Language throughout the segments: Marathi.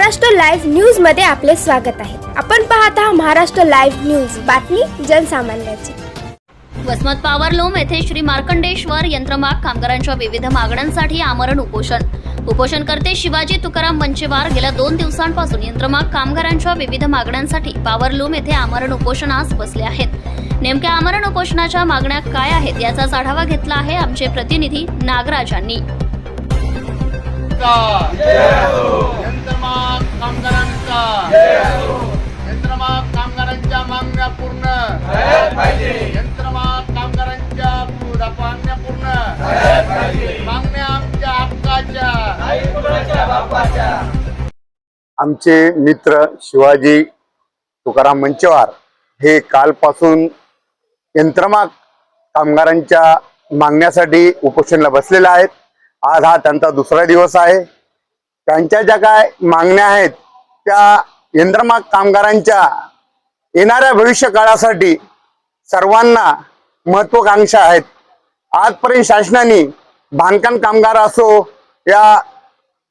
महाराष्ट्र लाईव्ह न्यूजमध्ये आपले स्वागत आहे. आपण पाहत आहात महाराष्ट्र लाईव्ह न्यूज. बातमी जनसामान्याची. वसमत पॉवर लूम येथे श्री मार्कंडेश्वर यंत्रमाग कामगारांच्या विविध मागण्यांसाठी आमरण उपोषण. उपोषणकर्ते शिवाजी तुकाराम मंचेवार गेल्या दोन दिवसांपासून यंत्रमाग कामगारांच्या विविध मागण्यांसाठी पॉवर लूम येथे आमरण उपोषणास बसले आहेत. नेमक्या आमरण उपोषणाच्या मागण्या काय आहेत याचाच आढावा घेतला आहे आमचे प्रतिनिधी नागराज यांनी यंत्रमाग कामगारांचा. यंत्रमाग कामगारांच्या मागण्या पूर्ण. यंत्रमाग कामगारांच्या मागण्या पूर्ण. मागण्या आमच्या हक्काच्या. आमचे मित्र शिवाजी तुकाराम मंचवार हे कालपासून यंत्रमाग कामगारांच्या मागण्यासाठी उपोषणला बसलेले आहेत. आज हा त्यांचा दुसरा दिवस आहे. त्यांच्या ज्या काय मागण्या आहेत त्या यंत्रमाग कामगारांच्या येणाऱ्या भविष्य काळासाठी सर्वांना महत्वाकांक्षा आहेत. आजपर्यंत शासनाने बांधकाम कामगार असो या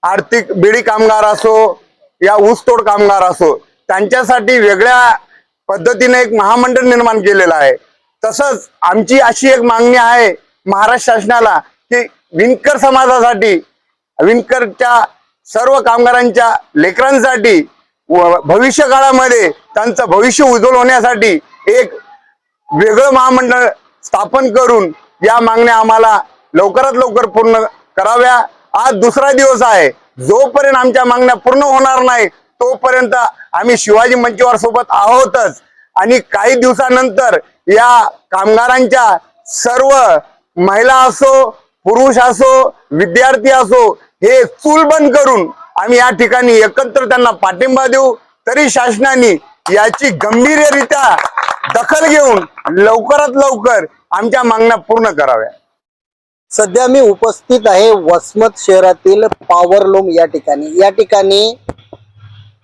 आर्थिक बिडी कामगार असो या ऊसतोड कामगार असो त्यांच्यासाठी वेगळ्या पद्धतीने एक महामंडळ निर्माण केलेलं आहे. तसंच आमची अशी एक मागणी आहे महाराष्ट्र शासनाला की विणकर समाजासाठी विणकरच्या सर्व कामगारांच्या लेकरांसाठी व भविष्य काळामध्ये त्यांचं भविष्य उज्ज्वल होण्यासाठी एक वेगळं महामंडळ स्थापन करून या मागण्या आम्हाला लवकरात लवकर पूर्ण कराव्या. आज दुसरा दिवस आहे. जोपर्यंत आमच्या मागण्या पूर्ण होणार नाही तोपर्यंत आम्ही शिवाजी मंचवार सोबत आहोतच. आणि काही दिवसानंतर या कामगारांच्या सर्व महिला असो पुरुष असो विद्यार्थी असो हे चूल बंद करून आम्ही या ठिकाणी एकत्र त्यांना पाठिंबा देऊ. तरी शासनाने याची गंभीररित्या दखल घेऊन लवकरात लवकर आमच्या मागण्या पूर्ण कराव्या. सध्या मी उपस्थित आहे वसमत शहरातील पॉवरलूम या ठिकाणी. या ठिकाणी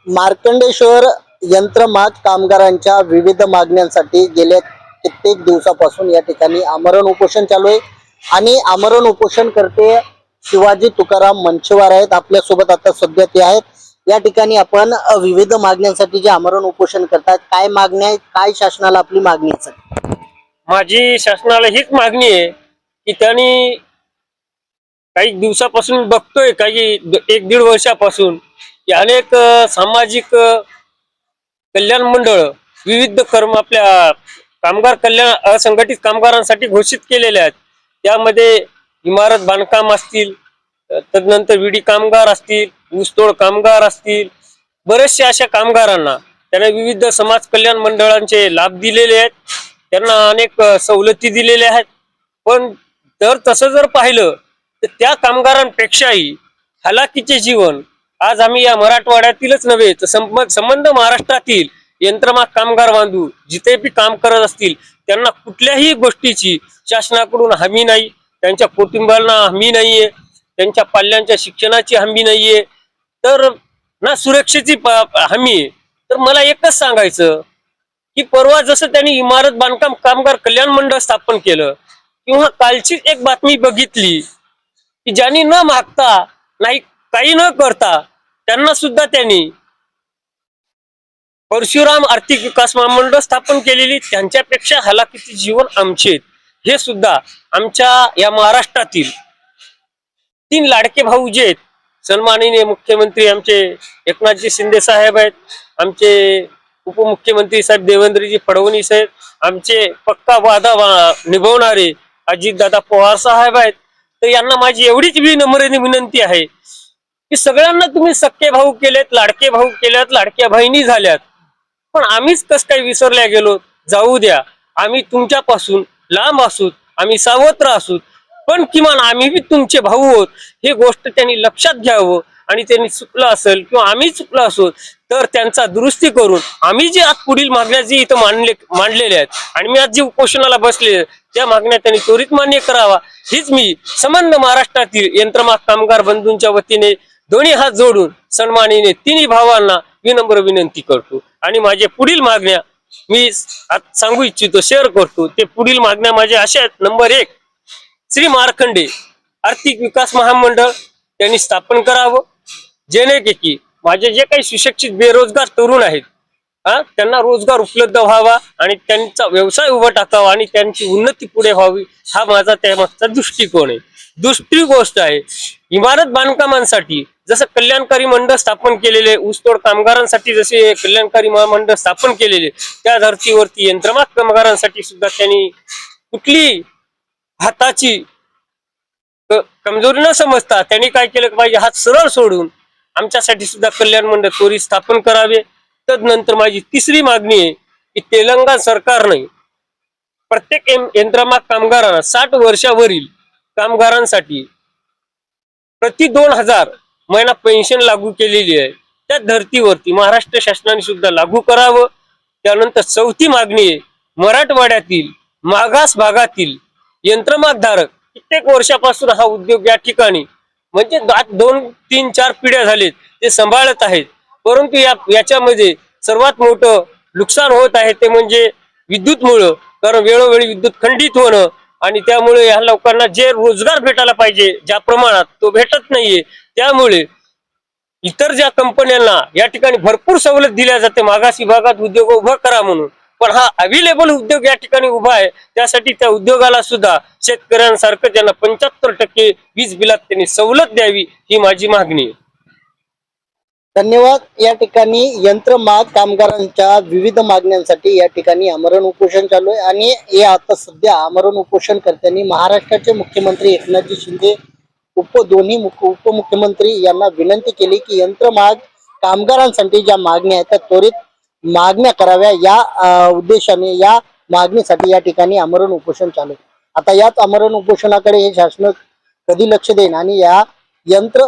मार्कंडेश्वर यंत्रमाग कामगारांच्या विविध मागण्यांसाठी गेल्या कित्येक दिवसापासून या ठिकाणी आमरण उपोषण चालू आहे. आणि आमरण उपोषण करते शिवाजी तुकाराम मंचवार आहेत आपल्यासोबत आता सध्या ते आहेत. या ठिकाणी आपण विविध मागण्यांसाठी जे आमरण उपोषण करतात काय मागण्या आहेत काय शासनाला आपली मागणी आहे माझी शासनाला हीच मागणी आहे की त्यांनी काही दिवसापासून बघतोय काही एक दीड वर्षापासून की अनेक सामाजिक कल्याण मंडळ विविध कर्म आपल्या कामगार कल्याण असंघटित कामगारांसाठी घोषित केलेले आहेत. त्यामध्ये इमारत बांधकाम असतील तदनंतर विडी कामगार असतील ऊसतोड कामगार असतील बरेचसे अशा कामगारांना त्यांना विविध समाज कल्याण मंडळांचे लाभ दिलेले आहेत त्यांना अनेक सवलती दिलेल्या आहेत. पण जर तसं जर पाहिलं तर त्या कामगारांपेक्षाही हलाखीचे जीवन आज आम्ही या मराठवाड्यातीलच नव्हे तर संबंध महाराष्ट्रातील यंत्रमाग कामगार बांधू जिथे बी काम करत असतील त्यांना कुठल्याही गोष्टीची शासनाकडून हमी नाही. त्यांच्या कुटुंबाला हमी नाहीये. त्यांच्या पाल्यांच्या शिक्षणाची हमी नाहीये. तर ना सुरक्षेची हमी आहे. तर मला एकच सांगायचं की परवा जसं त्यांनी इमारत बांधकाम कामगार कल्याण मंडळ स्थापन केलं किंवा कालचीच एक बातमी बघितली की ज्यांनी न मागता नाही काही न करता त्यांना सुद्धा त्यांनी परशुराम आर्थिक विकास महामंडळ स्थापन केलेली त्यांच्यापेक्षा हलाखीचे जीवन आमचे आहेत. हे सुद्धा आमच्या या महाराष्ट्रातील तीन लाडके भाऊ जे आहेत सन्माननीय मुख्यमंत्री आमचे एकनाथजी शिंदे साहेब आहेत आमचे उपमुख्यमंत्री साहेब देवेंद्रजी फडणवीस आहेत आमचे पक्का वादा निभवणारे अजितदादा पवार साहेब आहेत. तर यांना माझी एवढीच विनम्र विनंती आहे की सगळ्यांना तुम्ही सक्के भाऊ केलेत लाडके भाऊ केल्यात लाडक्या बहिणी झाल्यात. पण आम्हीच कस काही विसरल्या गेलो? जाऊ द्या. आम्ही तुमच्यापासून लांब असूत आम्ही सावत्र असूत पण किमान आम्ही बी तुमचे भाऊ आहोत हे गोष्ट त्यांनी लक्षात घ्यावं आणि त्यांनी चुकलं असेल किंवा आम्ही चुकलो असो तर त्यांचा दुरुस्ती करून आम्ही जे आज पुढील मागण्या जे इथं मांडले मांडलेल्या आहेत आणि मी आज जे उपोषणाला बसले त्या मागण्या त्यांनी त्वरित मान्य करावा. हीच मी संबंध महाराष्ट्रातील यंत्रमाग कामगार बंधूंच्या वतीने दोन्ही हात जोडून सन्मानीने तिन्ही भावांना विनम्र विनंती करतो. आणि माझे पुढील मागण्या मी सांगू इच्छितो शेअर करतो. ते पुढील मागण्या माझ्या अशा आहेत. नंबर एक श्री मारखंडे आर्थिक विकास महामंडळ त्यांनी स्थापन करावं. जेणे की माझे जे काही सुशिक्षित बेरोजगार तरुण आहेत हा त्यांना रोजगार उपलब्ध व्हावा आणि त्यांचा व्यवसाय उभा टाकावा आणि त्यांची उन्नती पुढे व्हावी हा माझा त्यामागचा दृष्टिकोन आहे. दुसरी गोष्ट आहे इमारत बांधकामांसाठी जसं कल्याणकारी मंडळ स्थापन केलेले ऊसतोड कामगारांसाठी जसे कल्याणकारी महामंडळ स्थापन केलेले त्या धर्तीवरती यंत्रमाग कामगारांसाठी सुद्धा त्यांनी कुठली हाताची कमजोरी न समजता त्यांनी काय केलं पाहिजे हात सरळ सोडून आमच्यासाठी सुद्धा कल्याण मंडळ त्वरित स्थापन करावे. तदनंतर माझी तिसरी मागणी आहे की तेलंगण सरकारने प्रत्येक यंत्रमाग कामगारांना साठ वर्षावरील कामगारांसाठी प्रति दोन हजार महिना पेन्शन लागू केलेली आहे. त्या धर्तीवरती महाराष्ट्र शासनाने सुद्धा लागू करावं. त्यानंतर चौथी मागणी आहे मराठवाड्यातील मागास भागातील यंत्रमागधारक कित्येक वर्षापासून हा उद्योग या ठिकाणी म्हणजे दोन तीन चार पिढ्या झालेत ते सांभाळत आहेत. परंतु या याच्यामध्ये सर्वात मोठं नुकसान होत आहे ते म्हणजे विद्युतमुळं कारण वेळोवेळी विद्युत खंडित होणं आणि त्यामुळे या लोकांना जे रोजगार भेटायला पाहिजे ज्या प्रमाणात तो भेटत नाहीये. त्यामुळे इतर ज्या कंपन्यांना या ठिकाणी भरपूर सवलत दिल्या जाते मागास विभागात उद्योग उभा करा म्हणून. पण हा अवेलेबल उद्योग या ठिकाणी उभा आहे. त्यासाठी त्या उद्योगाला सुद्धा शेतकऱ्यांसारखं त्यांना पंच्याहत्तर टक्के वीज बिलात त्यांनी सवलत द्यावी ही माझी मागणी आहे. धन्यवाद. या ठिकाणी यंत्रमाग कामगारांच्या विविध मागण्यांसाठी या ठिकाणी आमरण उपोषण चालू आहे. आणि हे आता सध्या आमरण उपोषण करताना महाराष्ट्राचे मुख्यमंत्री एकनाथजी शिंदे उप दोन्ही उपमुख्यमंत्री यांना विनंती केली की यंत्रमाग कामगारांसाठी ज्या मागण्या आहेत त्या त्वरित मागण्या कराव्या. या उद्देशाने या मागणीसाठी या ठिकाणी आमरण उपोषण चालू आता याच आमरण उपोषणाकडे हे शासन कधी लक्ष देईन आणि या यंत्र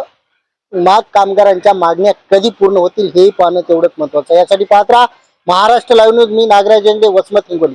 माग कामगारांच्या मागण्या कधी पूर्ण होतील हेही पाहणं तेवढंच महत्वाचं यासाठी पाहत राहा महाराष्ट्र लाईव्ह न्यूज मी Nagraj Jende Vasmat Hingoli.